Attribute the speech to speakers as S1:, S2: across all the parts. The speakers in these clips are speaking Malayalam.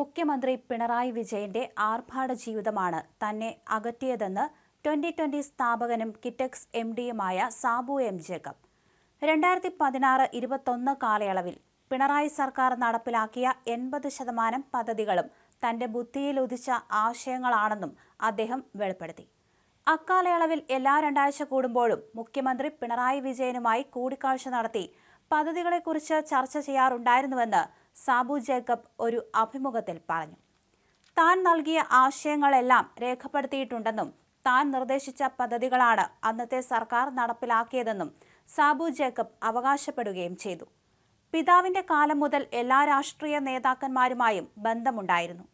S1: മുഖ്യമന്ത്രി പിണറായി വിജയന്റെ ആർഭാട ജീവിതമാണ് തന്നെ അകറ്റിയതെന്ന് ട്വന്റി ട്വന്റി സ്ഥാപകനും കിറ്റക്സ് എം ഡിയുമായ സാബു എം ജേക്കബ് രണ്ടായിരത്തി പതിനാറ് ഇരുപത്തൊന്ന് കാലയളവിൽ പിണറായി സർക്കാർ നടപ്പിലാക്കിയ എൺപത് ശതമാനം പദ്ധതികളും തന്റെ ബുദ്ധിയിൽ ഉദിച്ച ആശയങ്ങളാണെന്നും അദ്ദേഹം വെളിപ്പെടുത്തി അക്കാലയളവിൽ എല്ലാ രണ്ടാഴ്ച കൂടുമ്പോഴും മുഖ്യമന്ത്രി പിണറായി വിജയനുമായി കൂടിക്കാഴ്ച നടത്തി പദ്ധതികളെക്കുറിച്ച് ചർച്ച ചെയ്യാറുണ്ടായിരുന്നുവെന്ന് സാബു ജേക്കബ് ഒരു അഭിമുഖത്തിൽ പറഞ്ഞു താൻ നൽകിയ ആശയങ്ങളെല്ലാം രേഖപ്പെടുത്തിയിട്ടുണ്ടെന്നും താൻ നിർദ്ദേശിച്ച പദ്ധതികളാണ് അന്നത്തെ സർക്കാർ നടപ്പിലാക്കിയതെന്നും സാബു ജേക്കബ് അവകാശപ്പെടുകയും ചെയ്തു പിതാവിന്റെ കാലം മുതൽ എല്ലാ രാഷ്ട്രീയ നേതാക്കന്മാരുമായും ബന്ധമുണ്ടായിരുന്നു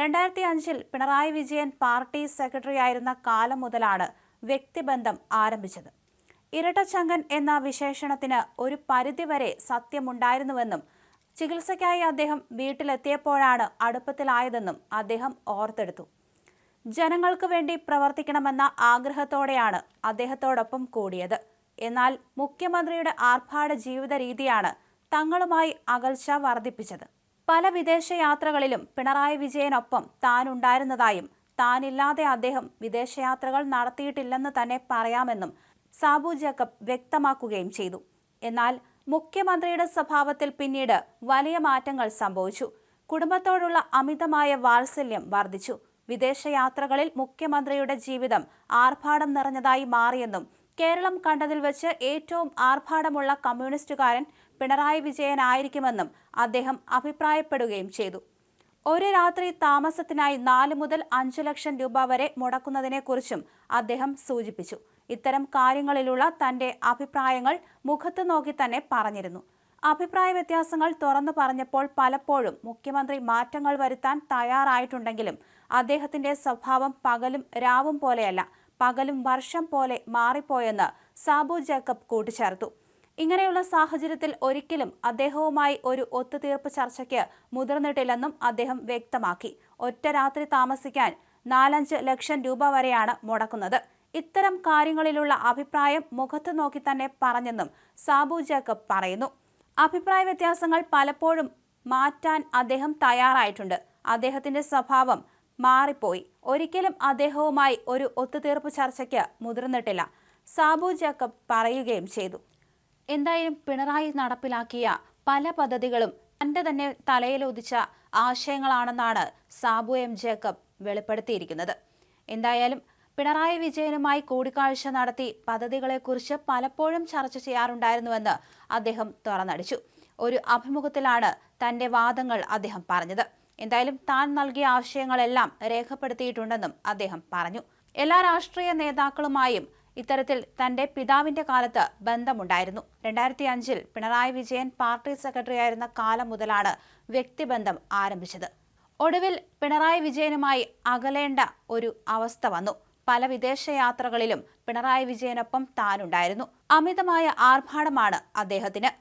S1: രണ്ടായിരത്തി അഞ്ചിൽ പിണറായി വിജയൻ പാർട്ടി സെക്രട്ടറി ആയിരുന്ന കാലം മുതലാണ് വ്യക്തിബന്ധം ആരംഭിച്ചത് ഇരട്ടച്ചങ്കൻ എന്ന വിശേഷണത്തിന് ഒരു പരിധിവരെ സത്യമുണ്ടായിരുന്നുവെന്നും ചികിത്സയ്ക്കായി അദ്ദേഹം വീട്ടിലെത്തിയപ്പോഴാണ് അടുപ്പത്തിലായതെന്നും അദ്ദേഹം ഓർത്തെടുത്തു ജനങ്ങൾക്ക് വേണ്ടി പ്രവർത്തിക്കണമെന്ന ആഗ്രഹത്തോടെയാണ് അദ്ദേഹത്തോടൊപ്പം കൂടിയത് എന്നാൽ മുഖ്യമന്ത്രിയുടെ ആർഭാട ജീവിത രീതിയാണ് തങ്ങളുമായി അകൽച്ച വർദ്ധിപ്പിച്ചത് പല വിദേശയാത്രകളിലും പിണറായി വിജയനൊപ്പം താനുണ്ടായിരുന്നതായും താനില്ലാതെ അദ്ദേഹം വിദേശയാത്രകൾ നടത്തിയിട്ടില്ലെന്ന് തന്നെ പറയാമെന്നും സാബു ജേക്കബ് വ്യക്തമാക്കുകയും ചെയ്തു എന്നാൽ മുഖ്യമന്ത്രിയുടെ സ്വഭാവത്തിൽ പിന്നീട് വലിയ മാറ്റങ്ങൾ സംഭവിച്ചു കുടുംബത്തോടുള്ള അമിതമായ വാത്സല്യം വർദ്ധിച്ചു വിദേശയാത്രകളിൽ മുഖ്യമന്ത്രിയുടെ ജീവിതം ആർഭാടം നിറഞ്ഞതായി മാറിയെന്നും കേരളം കണ്ടതിൽ വെച്ച് ഏറ്റവും ആർഭാടമുള്ള കമ്മ്യൂണിസ്റ്റുകാരൻ പിണറായി വിജയനായിരിക്കുമെന്നും അദ്ദേഹം അഭിപ്രായപ്പെടുകയും ചെയ്തു ഒരു രാത്രി താമസത്തിനായി നാല് മുതൽ അഞ്ചു ലക്ഷം രൂപ വരെ മുടക്കുന്നതിനെക്കുറിച്ചും അദ്ദേഹം സൂചിപ്പിച്ചു ഇത്തരം കാര്യങ്ങളിലുള്ള തന്റെ അഭിപ്രായങ്ങൾ മുഖത്ത് നോക്കി തന്നെ പറഞ്ഞിരുന്നു അഭിപ്രായ വ്യത്യാസങ്ങൾ തുറന്നു പറഞ്ഞപ്പോൾ പലപ്പോഴും മുഖ്യമന്ത്രി മാറ്റങ്ങൾ വരുത്താൻ തയ്യാറായിട്ടുണ്ടെങ്കിലും അദ്ദേഹത്തിന്റെ സ്വഭാവം പകലും രാവും പോലെയല്ല പകലും വർഷം പോലെ മാറിപ്പോയെന്ന് സാബു ജേക്കബ് കൂട്ടിച്ചേർത്തു ഇങ്ങനെയുള്ള സാഹചര്യത്തിൽ ഒരിക്കലും അദ്ദേഹവുമായി ഒരു ഒത്തുതീർപ്പ് ചർച്ചയ്ക്ക് മുതിർന്നിട്ടില്ലെന്നും അദ്ദേഹം വ്യക്തമാക്കി ഒറ്റ രാത്രി താമസിക്കാൻ നാലഞ്ച് ലക്ഷം രൂപ വരെയാണ് മുടക്കുന്നത് ഇത്തരം കാര്യങ്ങളിലുള്ള അഭിപ്രായം മുഖത്ത് നോക്കി തന്നെ പറഞ്ഞെന്നും സാബു ജേക്കബ് പറയുന്നു അഭിപ്രായ വ്യത്യാസങ്ങൾ പലപ്പോഴും മാറ്റാൻ അദ്ദേഹം തയ്യാറായിട്ടുണ്ട് അദ്ദേഹത്തിന്റെ സ്വഭാവം മാറിപ്പോയി ഒരിക്കലും അദ്ദേഹവുമായി ഒരു ഒത്തുതീർപ്പ് ചർച്ചയ്ക്ക് മുതിർന്നിട്ടില്ല സാബു ജേക്കബ് പറയുകയും ചെയ്തു എന്തായാലും പിണറായി നടപ്പിലാക്കിയ പല പദ്ധതികളും തന്റെ തന്നെ തലയിലൊതിച്ച ആശയങ്ങളാണെന്നാണ് സാബു എം ജേക്കബ് വെളിപ്പെടുത്തിയിരിക്കുന്നത് എന്തായാലും പിണറായി വിജയനുമായി കൂടിക്കാഴ്ച നടത്തി പദ്ധതികളെക്കുറിച്ച് പലപ്പോഴും ചർച്ച ചെയ്യാറുണ്ടായിരുന്നുവെന്ന് അദ്ദേഹം തുറന്നടിച്ചു ഒരു അഭിമുഖത്തിലാണ് തന്റെ വാദങ്ങൾ അദ്ദേഹം പറഞ്ഞത് എന്തായാലും താൻ നൽകിയ ആശയങ്ങളെല്ലാം രേഖപ്പെടുത്തിയിട്ടുണ്ടെന്നും അദ്ദേഹം പറഞ്ഞു എല്ലാ രാഷ്ട്രീയ നേതാക്കളുമായും ഇത്തരത്തിൽ തന്റെ പിതാവിന്റെ കാലത്ത് ബന്ധമുണ്ടായിരുന്നു രണ്ടായിരത്തി അഞ്ചിൽ പിണറായി വിജയൻ പാർട്ടി സെക്രട്ടറി ആയിരുന്ന കാലം മുതലാണ് വ്യക്തിബന്ധം ആരംഭിച്ചത് ഒടുവിൽ പിണറായി വിജയനുമായി അകലേണ്ട ഒരു അവസ്ഥ വന്നു പല വിദേശയാത്രകളിലും പിണറായി വിജയനൊപ്പം താനുണ്ടായിരുന്നു അമിതമായ ആർഭാടമാണ് അദ്ദേഹത്തിന്